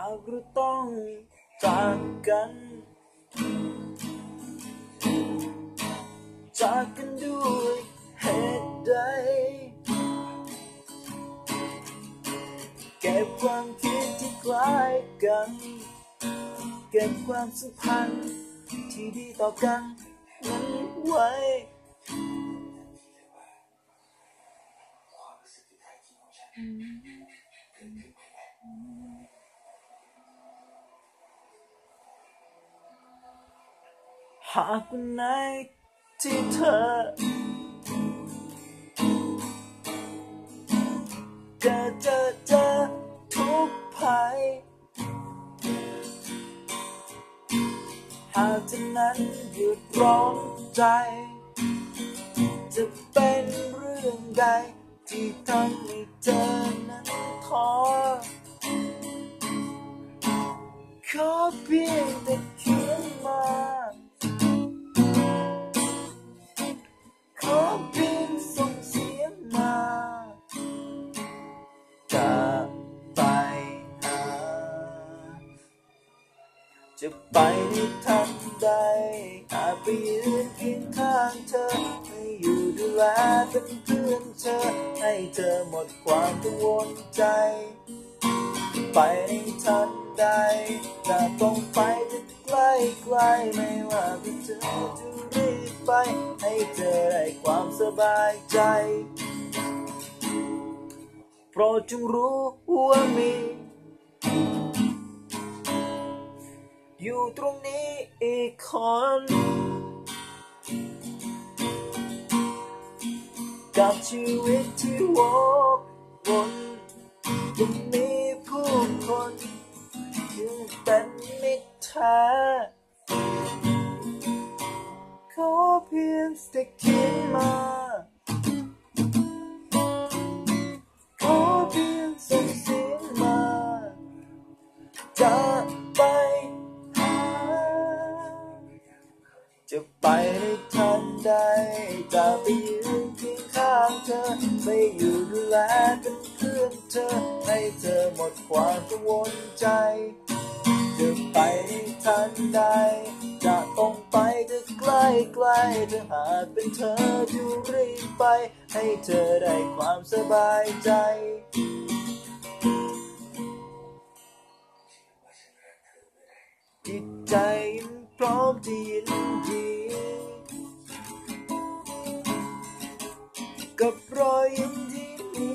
ากเราต้องจากกัน จากกันด้วยเหตุใด เก็บความคิดที่คล้ายกัน เก็บความสัมพันธ์ที่ดีต่อกันนั้นไว้ หากวันไหนที่เธอจะเจอเจอทุกภัย หากเธอนั้นหยุดร้อนใจ จะเป็นเรื่องใดที่ทำให้เธอนั้นท้อ จะไปในทันใดอาจไปยืนเคียงข้างเธอ ให้อยู่ดูแลเป็นเพื่อนเธอ ให้เธอหมดความกังวลใจ ไปในทันใดจะต้องไปจะใกล้ใกล้ไม่ว่าที่เธอจะรีบไป ให้เธอได้ความสบายใจโปรดจงรู้ว่ามี อยู่ตรงนี้อีกคนกับชีวิตที่วกวนยังมีผู้คนยังเป็นมิตรแท้ขอเพียงสเขียนมา จะไปในทันใดจะไปยืนเคียงข้างเธอไปอยู่ดูแลเป็นเพื่อนเธอ ให้เธอหมดความกังวลใจ จะไปในทันใด จะต้องไปจะใกล้ใกล้ถ้าหากเป็นเธอจะรีบไป ให้เธอได้ความสบายใจ กับรอยยิ้มที่มี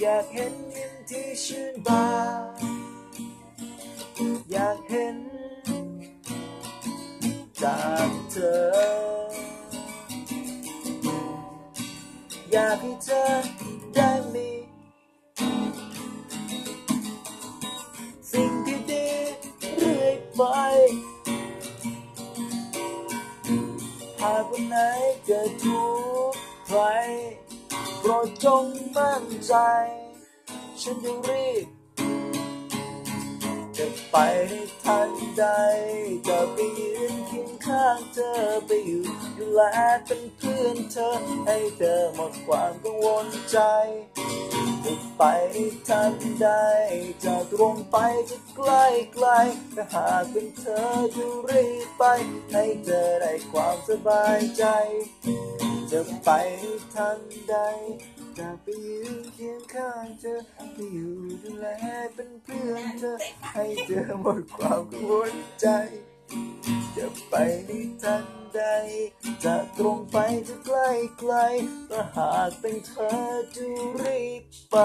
อยากเห็นยิ้มที่ชื่นบานอยากเห็นจากเธอ อยากให้เธอ รโปรดจงมั่นใจ ฉันจะรีบจะไปในทันใดจะไปยืนเคียงข้างเธอไปอยู่ดูแลเป็นเพื่อนเธอ ให้เธอหมดความกังวลใจจะไปทันใดจะตรงไปจะใกล้ไกลถ้าหากเป็นเธอจะรีบไป ให้เธอได้ความสบายใจ จะไปทันใดจะไปยืนเคียงข้างเธอไปอยู่ดูแลเป็นเพื่อนเธอ ให้เธอหมดความกังวลใจ จะไปในทันใด จะตรงไปจะใกล้ไกลถ้าหากเป็นเธอจะรีบไป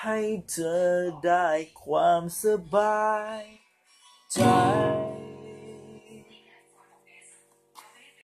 ให้เธอได้ความสบายใจ